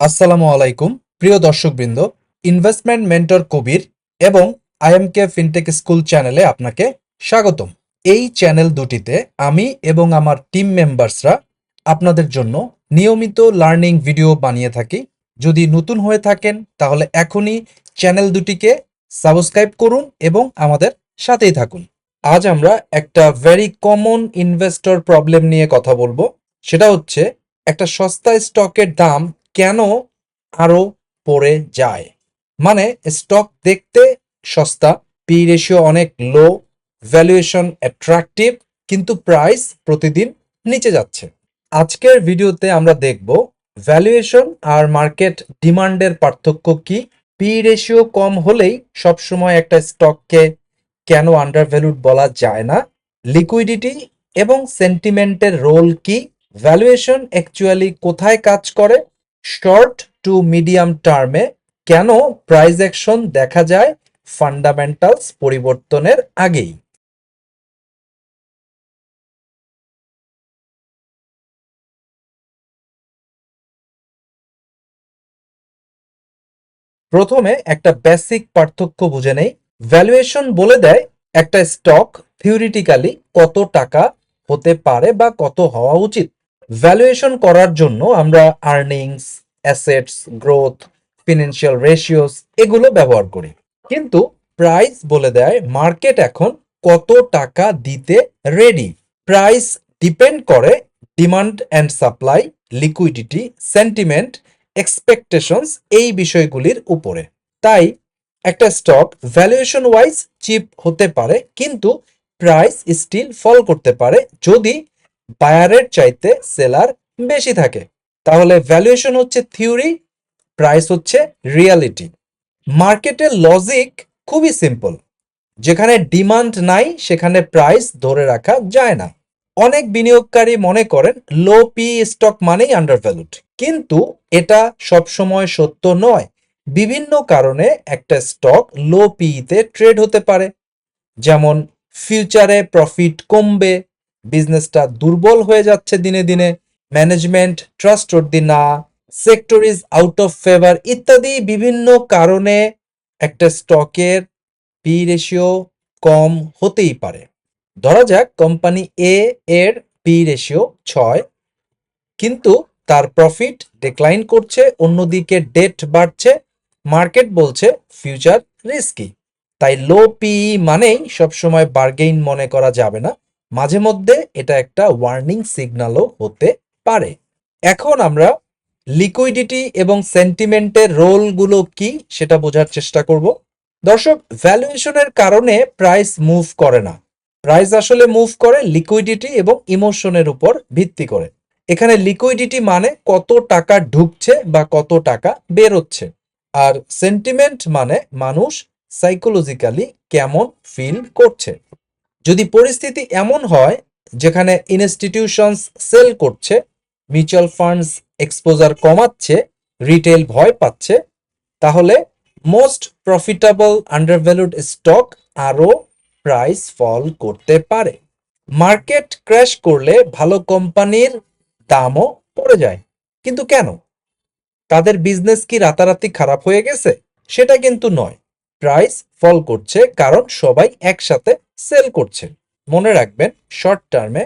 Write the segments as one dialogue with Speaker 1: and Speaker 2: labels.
Speaker 1: আসসালামু আলাইকুম, প্রিয় দর্শকবৃন্দ ইনভেস্টমেন্ট মেন্টর কবির এবং আইএমকে ফিনটেক স্কুল চ্যানেলে আপনাকে স্বাগতম। এই চ্যানেল দুটিতে আমি এবং আমার টিম মেম্বার্সরা আপনাদের জন্য নিয়মিত লার্নিং ভিডিও বানিয়ে থাকি। যদি নতুন হয়ে থাকেন, তাহলে এখনই চ্যানেল দুটিকে সাবস্ক্রাইব করুন এবং আমাদের সাথেই থাকুন। আজ আমরা একটা ভেরি কমন ইনভেস্টর প্রবলেম নিয়ে কথা বলব। সেটা হচ্ছে, একটা সস্তা স্টকের দাম কেন আরও পড়ে যায়? মানে স্টক দেখতে সস্তা পি রেশিও অনেক লো ভ্যালুয়েশন অ্যাট্রাকটিভ কিন্তু প্রাইস প্রতিদিন নিচে যাচ্ছে। আজকের ভিডিওতে আমরা দেখব ভ্যালুয়েশন আর মার্কেট ডিমান্ডের পার্থক্য কি। পি রেশিও কম হলেই সবসময় একটা স্টককে কেন আন্ডার ভ্যালুড বলা যায় না। লিকুইডিটি এবং সেন্টিমেন্টের রোল কি। ভ্যালুয়েশন অ্যাকচুয়ালি কোথায় কাজ করে? শর্ট টু মিডিয়াম টার্মে কেন প্রাইস অ্যাকশন দেখা যায় ফান্ডামেন্টালস পরিবর্তনের আগেই? প্রথমে একটা বেসিক পার্থক্য বুঝে নেই। ভ্যালুয়েশন বলে দেয় একটা স্টক থিওরিটিক্যালি কত টাকা হতে পারে বা কত হওয়া উচিত। ভ্যালুয়েশন করার জন্য আমরা earnings assets growth financial ratios এগুলো ব্যবহার করি। কিন্তু প্রাইস বলে দেয় মার্কেট এখন কত টাকা দিতে রেডি প্রাইস ডিপেন্ড করে demand and supply liquidity sentiment expectations এই বিষয়গুলির উপরে। তাই একটা স্টক ভ্যালুয়েশন ওয়াইজ চিপ হতে পারে, কিন্তু প্রাইস স্টিল ফল করতে পারে যদি বায়ারের চাইতে সেলার বেশি থাকে। তাহলে ভ্যালুয়েশন হচ্ছে থিওরি প্রাইস হচ্ছে রিয়ালিটি মার্কেটের লজিক খুবই সিম্পল যেখানে ডিমান্ড নাই, সেখানে প্রাইস ধরে রাখা যায় না। অনেক বিনিয়োগকারী মনে করেন লো পি স্টক মানেই আন্ডার ভ্যালুড কিন্তু এটা সবসময় সত্য নয়। বিভিন্ন কারণে একটা স্টক লো পিতে ট্রেড হতে পারে। যেমন ফিউচারে প্রফিট কমবে বিজনেসটা দুর্বল হয়ে যাচ্ছে দিনে দিনে ম্যানেজমেন্ট ট্রাস্ট ট্রাস্টওয়ার্দি না sector is out of favour ইত্যাদি বিভিন্ন কারণে একটা স্টকের পি রেশিও কম হতেই পারে। ধরা যাক কোম্পানি এ এর পি রেশিও ছয়, কিন্তু তার প্রফিট ডিক্লাইন করছে, অন্যদিকে ডেট বাড়ছে মার্কেট বলছে ফিউচার রিস্কি তাই লো পি মানেই সবসময় বার্গেইন মনে করা যাবে না। মাঝে মধ্যে এটা একটা ওয়ার্নিং সিগন্যালও হতে পারে। এখন আমরা লিকুইডিটি এবং সেন্টিমেন্টের রোলগুলো কি সেটা বোঝার চেষ্টা করব। দর্শক ভ্যালুয়েশনের কারণে প্রাইস মুভ করে না। প্রাইস আসলে মুভ করে লিকুইডিটি এবং ইমোশনের উপর ভিত্তি করে। এখানে লিকুইডিটি মানে কত টাকা ঢুকছে বা কত টাকা বেরোচ্ছে। আর সেন্টিমেন্ট মানে মানুষ সাইকোলজিক্যালি কেমন ফিল করছে। যদি পরিস্থিতি এমন হয় যেখানে ইনস্টিটিউশনস সেল করছে মিউচুয়াল ফান্ডস এক্সপোজার কমাচ্ছে রিটেল ভয় পাচ্ছে, তাহলে মোস্ট প্রফিটেবল আন্ডারভ্যালুড স্টক আরও প্রাইস ফল করতে পারে। মার্কেট ক্র্যাশ করলে ভালো কোম্পানির দামও পড়ে যায়। কিন্তু কেন? তাদের বিজনেস কি রাতারাতি খারাপ হয়ে গেছে? সেটা কিন্তু নয়। প্রাইস ফল করছে কারণ সবাই একসাথে সেল করছে মনে রাখবেন শর্ট টার্মে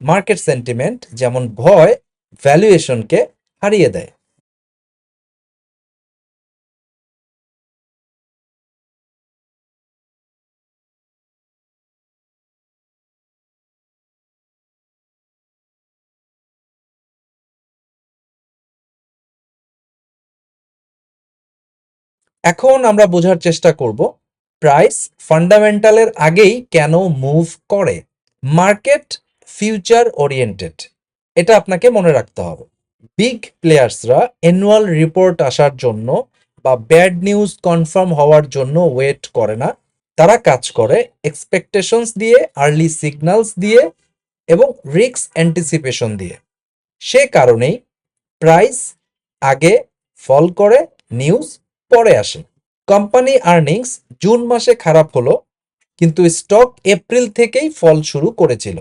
Speaker 1: মার্কেট সেন্টিমেন্ট যেমন ভয় ভ্যালুয়েশনকে হারিয়ে দেয়। এখন আমরা বোঝার চেষ্টা করব প্রাইস ফান্ডামেন্টালের আগেই কেন মুভ করে? Market future oriented. এটা আপনাকে মনে রাখতে হবে। বিগ প্লেয়ার্সরা অ্যানুয়াল রিপোর্ট আসার জন্য বা ব্যাড নিউজ কনফার্ম হওয়ার জন্য ওয়েট করে না। তারা কাজ করে এক্সপেকটেশনস দিয়ে, আর্লি সিগন্যালস দিয়ে এবং রিক্স অ্যান্টিসিপেশন দিয়ে। সে কারণেই প্রাইস আগে ফল করে, নিউজ পরে আসে। কোম্পানি আর্নিংস জুন মাসে খারাপ হলো, কিন্তু স্টক এপ্রিল থেকেই ফল শুরু করেছিল।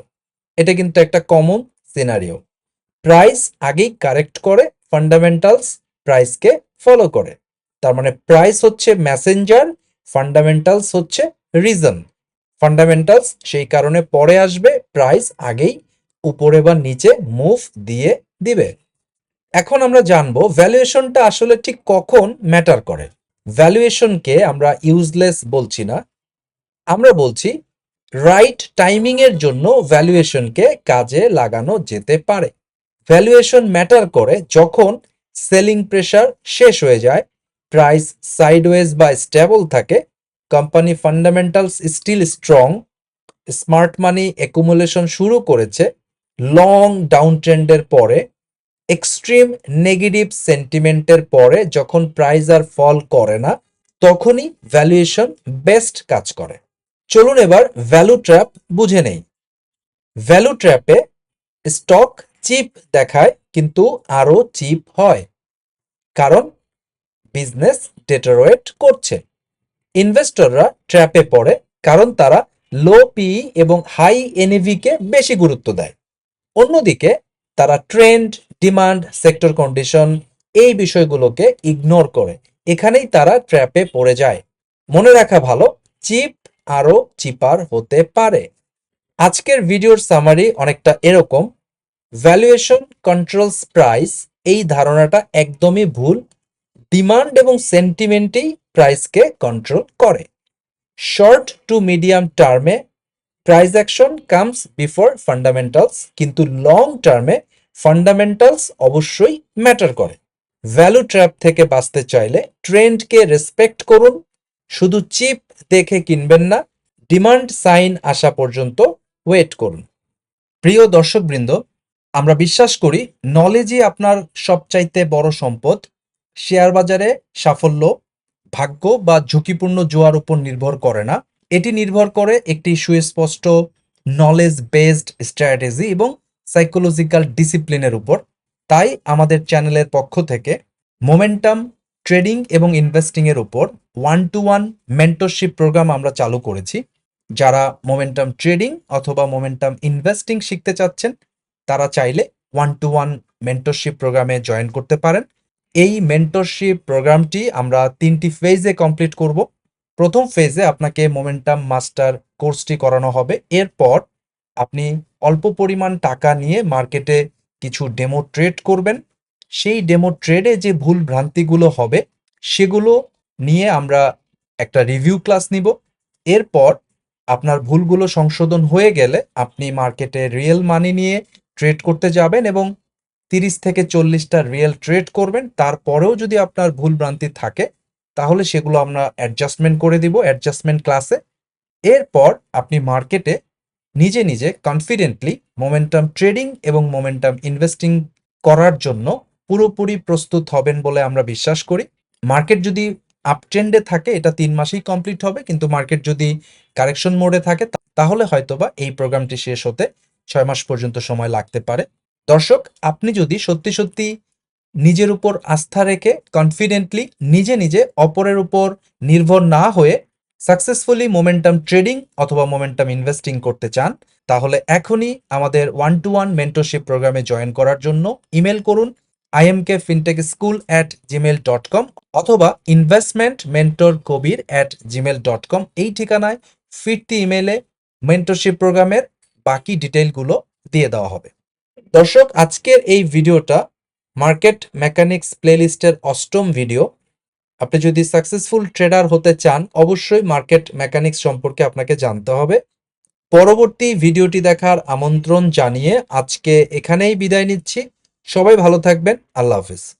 Speaker 1: এটা কিন্তু একটা কমন সিনারিও প্রাইস আগেই কারেক্ট করে ফান্ডামেন্টালস প্রাইসকে ফলো করে। তার মানে প্রাইস হচ্ছে ম্যাসেঞ্জার ফান্ডামেন্টালস হচ্ছে রিজন ফান্ডামেন্টালস সেই কারণে পরে আসবে প্রাইস আগেই উপরে বা নিচে মুভ দিয়ে দিবে। এখন আমরা জানব ভ্যালুয়েশনটা আসলে ঠিক কখন ম্যাটার করে। ভ্যালুয়েশনকে আমরা ইউজলেস বলছি না। আমরা বলছি রাইট টাইমিং এর জন্য ভ্যালুয়েশনকে কাজে লাগানো যেতে পারে। ভ্যালুয়েশন ম্যাটার করে যখন সেলিং প্রেসার শেষ হয়ে যায় প্রাইস সাইডওয়েজ বা স্টেবল থাকে company fundamentals still strong smart money accumulation শুরু করেছে লং ডাউন ট্রেন্ডের পরে এক্সট্রিম নেগেটিভ সেন্টিমেন্টের পরে যখন প্রাইস আর ফল করে না, তখনই ভ্যালুয়েশন বেস্ট কাজ করে। চলুন এবার ভ্যালু ট্র্যাপ বুঝে নেই। ভ্যালু ট্র্যাপে স্টক চিপ দেখায়, কিন্তু আরও চিপ হয়। কারণ বিজনেস ডেটারোয়েট করছে। ইনভেস্টররা ট্র্যাপে পড়ে, কারণ তারা লো পি এবং হাই এনএভি কে বেশি গুরুত্ব দেয়। অন্যদিকে তারা ট্রেন্ড ডিমান্ড সেক্টর কন্ডিশন এই বিষয়গুলোকে ইগনোর করে। এখানেই তারা ট্র্যাপে পড়ে যায়। মনে রাখা ভালো চিপ আরও চিপার হতে পারে। আজকের ভিডিওর সামারি অনেকটা এরকম। ভ্যালুয়েশন কন্ট্রোলস প্রাইস এই ধারণাটা একদমই ভুল। ডিমান্ড এবং সেন্টিমেন্টেই প্রাইসকে কন্ট্রোল করে। শর্ট টু মিডিয়াম টার্মে price action comes before fundamentals কিন্তু লং টার্মে ফান্ডামেন্টালস অবশ্যই ম্যাটার করে। ভ্যালু ট্র্যাপ থেকে বাঁচতে চাইলে ট্রেন্ডকে রেসপেক্ট করুন। শুধু চিপ দেখে কিনবেন না ডিমান্ড সাইন আসা পর্যন্ত ওয়েট করুন। প্রিয় দর্শকবৃন্দ, আমরা বিশ্বাস করি নলেজই আপনার সবচাইতে বড় সম্পদ। শেয়ার বাজারে সাফল্য, ভাগ্য বা ঝুঁকিপূর্ণ জোয়ার উপর নির্ভর করে না। এটি নির্ভর করে একটি সুস্পষ্ট নলেজ বেসড স্ট্র্যাটেজি এবং সাইকোলজিক্যাল ডিসিপ্লিনের উপর। তাই আমাদের চ্যানেলের পক্ষ থেকে মোমেন্টাম ট্রেডিং এবং ইনভেস্টিং এর উপর one to one mentorship program আমরা চালু করেছি। যারা মোমেন্টাম ট্রেডিং অথবা মোমেন্টাম ইনভেস্টিং শিখতে চাচ্ছেন, তারা চাইলে ওয়ান টু ওয়ান মেন্টরশিপ প্রোগ্রামে জয়েন করতে পারেন। এই মেন্টরশিপ প্রোগ্রামটি আমরা তিনটি ফেজে কমপ্লিট করব। প্রথম ফেজে আপনাকে মোমেন্টাম মাস্টার কোর্সটি করানো হবে। এরপর আপনি অল্প পরিমাণ টাকা নিয়ে মার্কেটে কিছু ডেমো ট্রেড করবেন। সেই ডেমো ট্রেডে যে ভুল ভ্রান্তিগুলো হবে, সেগুলো নিয়ে আমরা একটা রিভিউ ক্লাস নিব। এরপর আপনার ভুলগুলো সংশোধন হয়ে গেলে আপনি মার্কেটে রিয়েল মানি নিয়ে ট্রেড করতে যাবেন এবং তিরিশ থেকে চল্লিশটা রিয়েল ট্রেড করবেন। তারপরেও যদি আপনার ভুল ভ্রান্তি থাকে, তাহলে সেগুলো আমরা অ্যাডজাস্টমেন্ট করে দিব অ্যাডজাস্টমেন্ট ক্লাসে। এরপর আপনি মার্কেটে নিজে নিজে কনফিডেন্টলি মোমেন্টাম ট্রেডিং এবং মোমেন্টাম ইনভেস্টিং করার জন্য পুরোপুরি প্রস্তুত হবেন বলে আমরা বিশ্বাস করি। মার্কেট যদি আপ ট্রেন্ডে থাকে, এটা তিন মাসেই কমপ্লিট হবে, কিন্তু মার্কেট যদি কারেকশন মোডে থাকে তাহলে হয়তোবা এই প্রোগ্রামটি শেষ হতে ছয় মাস পর্যন্ত সময় লাগতে পারে। দর্শক, আপনি যদি সত্যি সত্যি নিজের উপর আস্থা রেখে কনফিডেন্টলি নিজে নিজে অপরের উপর নির্ভর না হয়ে সাকসেসফুলি মোমেন্টাম ট্রেডিং অথবা মোমেন্টাম ইনভেস্টিং করতে চান, তাহলে এখনই আমাদের ওয়ান টু ওয়ান মেন্টরশিপ প্রোগ্রামে জয়েন করার জন্য ইমেল করুন IMK fintech school at Gmail dot com অথবা investment mentor Kabir at Gmail dot com এই ঠিকানায় ফিরতি ইমেলে মেন্টরশিপ প্রোগ্রামের বাকি ডিটেইলগুলো দিয়ে দেওয়া হবে। দর্শক, আজকের এই ভিডিওটা মার্কেট মেকানিক্স প্লেলিস্টের অষ্টম ভিডিও আপনি যদি সাকসেসফুল ট্রেডার হতে চান, অবশ্যই মার্কেট মেকানিক্স সম্পর্কে আপনাকে জানতে হবে। পরবর্তী ভিডিওটি দেখার আমন্ত্রণ জানিয়ে আজকে এখানেই বিদায় নিচ্ছি। সবাই ভালো থাকবেন। আল্লাহ হাফিজ।